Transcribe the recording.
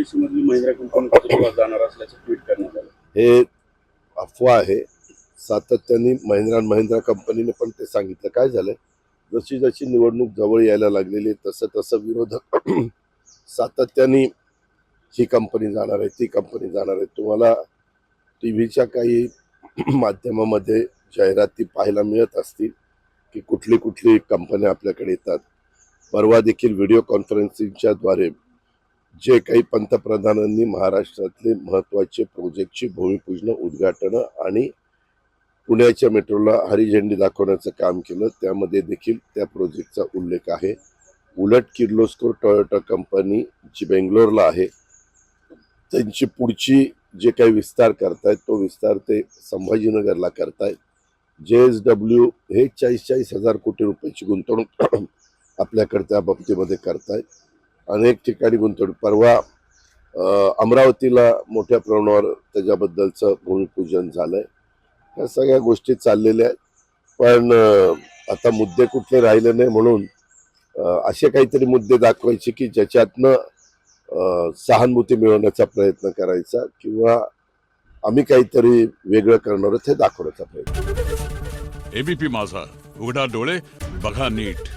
MIDC मधली Mahindra company जाणार असल्याचं ट्विट करण्यात आलं. हे अफवा आहे. सातत्याने महिंद्रा महिंद्रा कंपनीने पण ते सांगितलं. काय झालंय? जशी जशी निवडणूक जवळ यायला लागलेली आहे, तसं तसं विरोधक सातत्याने ही कंपनी जाणार आहे ती कंपनी जाणार आहे. तुम्हाला टी व्हीच्या काही माध्यमामध्ये जाहिराती पाहायला मिळत असतील की कुठली कुठली कंपन्या आपल्याकडे येतात. परवा देखील व्हिडिओ कॉन्फरन्सिंगच्या द्वारे जे काही पंतप्रधानांनी महाराष्ट्रातले महत्त्वाचे प्रोजेक्टची भूमिपूजन उद्घाटनं आणि पुण्याच्या मेट्रोला हरिझेंडी दाखवण्याचं काम केलं त्यामध्ये देखील त्या प्रोजेक्टचा उल्लेख आहे. उलट किर्लोस्कोर टोयोटा कंपनी जी बेंगलोरला आहे त्यांची पुढची जे काही विस्तार करतायत तो विस्तार ते संभाजीनगरला करतायत. जे एस डब्ल्यू हे चाळीस चाळीस हजार कोटी रुपयाची गुंतवणूक आपल्याकडे त्या बाबतीमध्ये करतायत. अनेक ठिकाणी गुंतवणूक. परवा अमरावतीला मोठ्या प्रमाणावर त्याच्याबद्दलचं भूमिपूजन झालंय. ह्या सगळ्या गोष्टी चाललेल्या आहेत. पण आता मुद्दे कुठले राहिले नाही म्हणून असे काहीतरी मुद्दे दाखवायचे की ज्याच्यातनं सहानुभूती मिळवण्याचा प्रयत्न करायचा किंवा आम्ही काहीतरी वेगळं करणार हे दाखवण्याचा प्रयत्न. एबीपी माझा. उघडा डोळे बघा नीट.